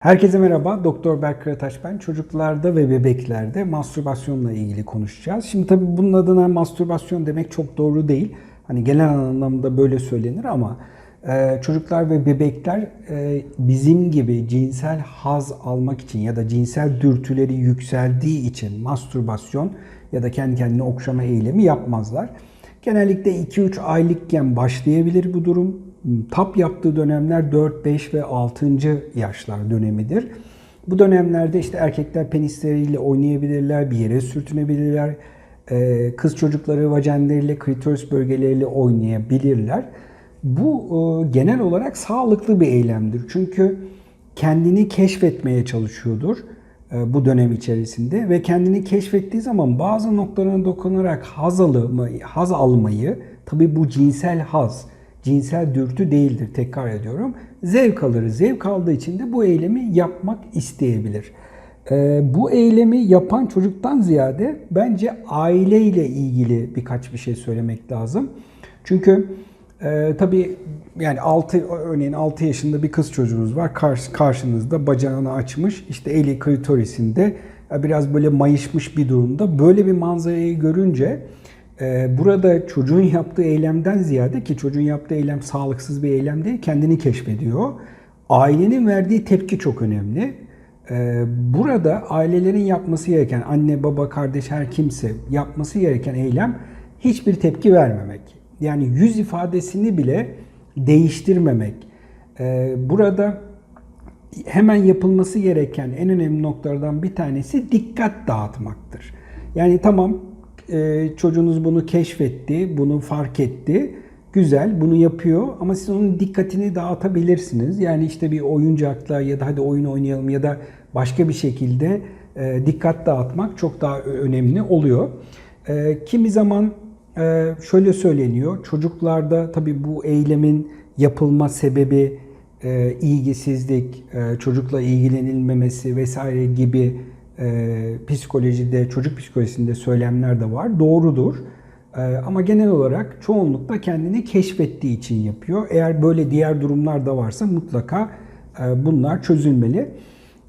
Herkese merhaba, Doktor Berk Karataş ben. Çocuklarda ve bebeklerde mastürbasyonla ilgili konuşacağız. Şimdi tabii bunun adına mastürbasyon demek çok doğru değil. Hani genel anlamda böyle söylenir ama e, çocuklar ve bebekler e, bizim gibi cinsel haz almak için ya da cinsel dürtüleri yükseldiği için mastürbasyon ya da kendi kendine okşama eylemi yapmazlar. Genellikle 2-3 aylıkken başlayabilir bu durum. Tap yaptığı dönemler 4, 5 ve 6. yaşlar dönemidir. Bu dönemlerde işte erkekler penisleriyle oynayabilirler, bir yere sürtünebilirler. Ee, Kız çocukları vajenleriyle, klitoris bölgeleriyle oynayabilirler. Bu e, genel olarak sağlıklı bir eylemdir. Çünkü kendini keşfetmeye çalışıyordur e, bu dönem içerisinde ve kendini keşfettiği zaman bazı noktalarına dokunarak haz almayı, haz almayı tabi bu cinsel haz, cinsel dürtü değildir tekrar ediyorum. Zevk alır. Zevk aldığı için de bu eylemi yapmak isteyebilir. E, bu eylemi yapan çocuktan ziyade bence aileyle ilgili birkaç bir şey söylemek lazım. Çünkü ee, tabii yani 6 örneğin 6 yaşında bir kız çocuğunuz var. Karşı, karşınızda bacağını açmış. işte eli klitorisinde biraz böyle mayışmış bir durumda. Böyle bir manzarayı görünce e, burada çocuğun yaptığı eylemden ziyade ki çocuğun yaptığı eylem sağlıksız bir eylem değil, kendini keşfediyor. Ailenin verdiği tepki çok önemli. Ee, burada ailelerin yapması gereken, anne, baba, kardeş her kimse yapması gereken eylem hiçbir tepki vermemek. Yani yüz ifadesini bile değiştirmemek. Ee, burada hemen yapılması gereken en önemli noktalardan bir tanesi dikkat dağıtmaktır. Yani tamam e, çocuğunuz bunu keşfetti, bunu fark etti. Güzel, bunu yapıyor ama siz onun dikkatini dağıtabilirsiniz. Yani işte bir oyuncakla ya da hadi oyun oynayalım ya da başka bir şekilde e, dikkat dağıtmak çok daha önemli oluyor. E, kimi zaman ee, şöyle söyleniyor. Çocuklarda tabii bu eylemin yapılma sebebi e, ilgisizlik, e, çocukla ilgilenilmemesi vesaire gibi e, psikolojide, çocuk psikolojisinde söylemler de var. Doğrudur. E, ama genel olarak çoğunlukla kendini keşfettiği için yapıyor. Eğer böyle diğer durumlar da varsa mutlaka e, bunlar çözülmeli.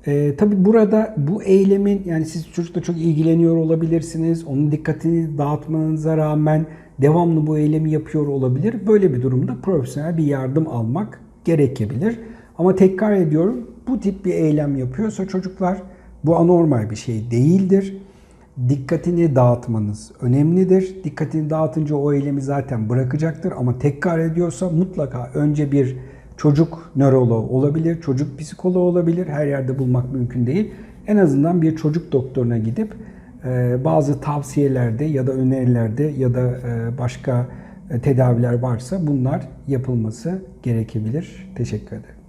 E, tabii burada bu eylemin yani siz çocukla çok ilgileniyor olabilirsiniz. Onun dikkatini dağıtmanıza rağmen devamlı bu eylemi yapıyor olabilir. Böyle bir durumda profesyonel bir yardım almak gerekebilir. Ama tekrar ediyorum bu tip bir eylem yapıyorsa çocuklar bu anormal bir şey değildir. Dikkatini dağıtmanız önemlidir. Dikkatini dağıtınca o eylemi zaten bırakacaktır ama tekrar ediyorsa mutlaka önce bir çocuk nöroloğu olabilir, çocuk psikoloğu olabilir. Her yerde bulmak mümkün değil. En azından bir çocuk doktoruna gidip e, bazı tavsiyelerde ya da önerilerde ya da e, başka e, tedaviler varsa bunlar yapılması gerekebilir. Teşekkür ederim.